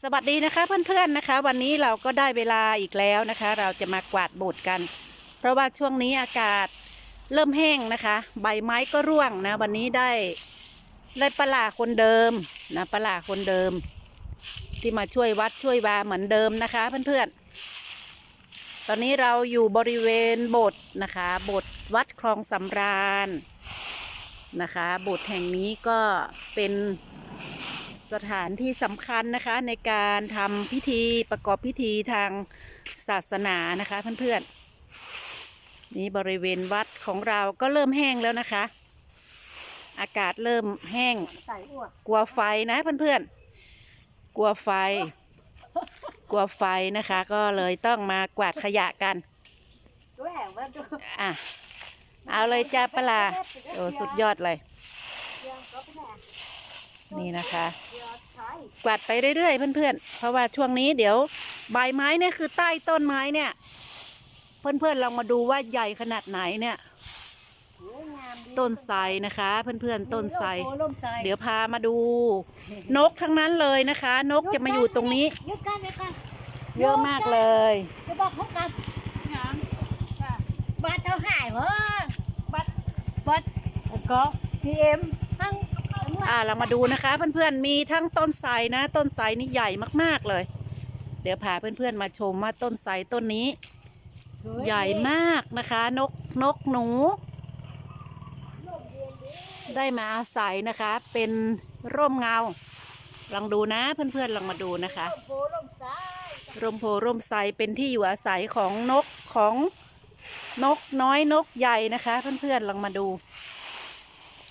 สวัสดีนะคะเพื่อนๆนะคะ วันนี้เราก็ได้เวลาอีกแล้วนะคะ เราจะมากวาดโบสถ์กัน เพราะว่าช่วงนี้อากาศเริ่มแห้งนะคะ ใบไม้ก็ร่วงนะ วันนี้ได้ได้ปลาลาคนเดิมนะปลาลาคนเดิม ที่มาช่วยวัดช่วยวาเหมือนเดิมนะคะเพื่อนๆ ตอนนี้เราอยู่บริเวณโบสถ์นะคะโบสถ์วัดคลองสำราญนะคะโบสถ์แห่งนี้ก็เป็น สถานที่สำคัญนะคะในการทำพิธีประกอบพิธีทางศาสนานะคะเพื่อนๆนี่บริเวณวัดของเราก็เริ่มแห้งแล้วนะคะ อากาศเริ่มแห้ง กลัวไฟนะเพื่อนๆ กลัวไฟ กลัวไฟนะคะก็เลยต้องมากวาดขยะกันอะเอาเลยจ้าปะลาโอ้สุดยอดเลย นี่นะคะเดี๋ยวใช้กวาดไปเรื่อยๆเพื่อนๆ เพราะว่าช่วงนี้เดี๋ยวใบไม้เนี่ยคือใต้ต้นไม้เนี่ย เพื่อนๆลองมาดูว่าใหญ่ขนาดไหนเนี่ยสวยงามดีต้นไทรนะคะ เพื่อนๆต้นไทรโอ้ล่มไทรเดี๋ยวพามาดู นกทั้งนั้นเลยนะคะ นกจะมาอยู่ตรงนี้หยุดกันหยุดกันเยอะมากเลยจะบอกเขากันงามบัตรเท่าหายเหรอบัตรบัตรก็พีเอ็มทั้ง อ่าเรามาดูนะคะ เพื่อนๆมีทั้งต้นไทรนะ ต้นไทรนี่ใหญ่มากๆเลย เดี๋ยวพาเพื่อนๆมาชมว่าต้นไทรต้นนี้ ใหญ่มากนะคะ นกนกหนู ได้มาอาศัยนะคะ เป็นร่มเงาลองดูนะเพื่อนๆลองมาดูนะคะโพล่มซ้ายร่มโพร่มไทรเป็นที่อยู่อาศัยของนกของนกน้อยนกใหญ่นะคะ เพื่อนๆลองมาดู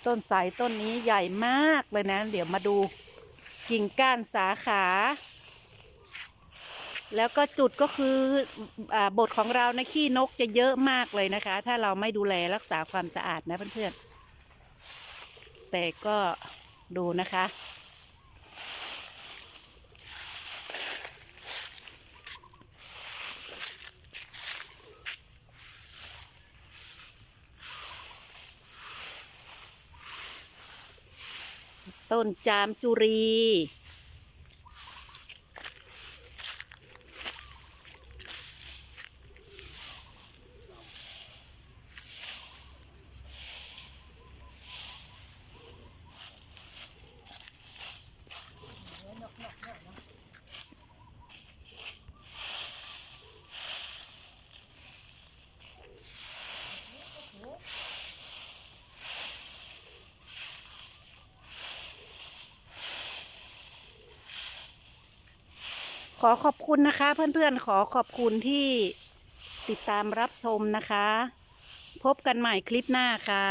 ต้นสายต้นนี้ใหญ่มากเลยนะ เดี๋ยวมาดูกิ่งก้านสาขา แล้วก็จุดก็คืออบทของเราในะขี้นกจะเยอะมากเลยนะคะ ถ้าเราไม่ดูแลรักษาความสะอาดนะเพื่อนๆแต่ก็ดูนะคะ ต้นจามจุรี ขอขอบคุณนะคะ เพื่อนๆ ขอขอบคุณที่ติดตามรับชมนะคะ พบกันใหม่คลิปหน้าค่ะ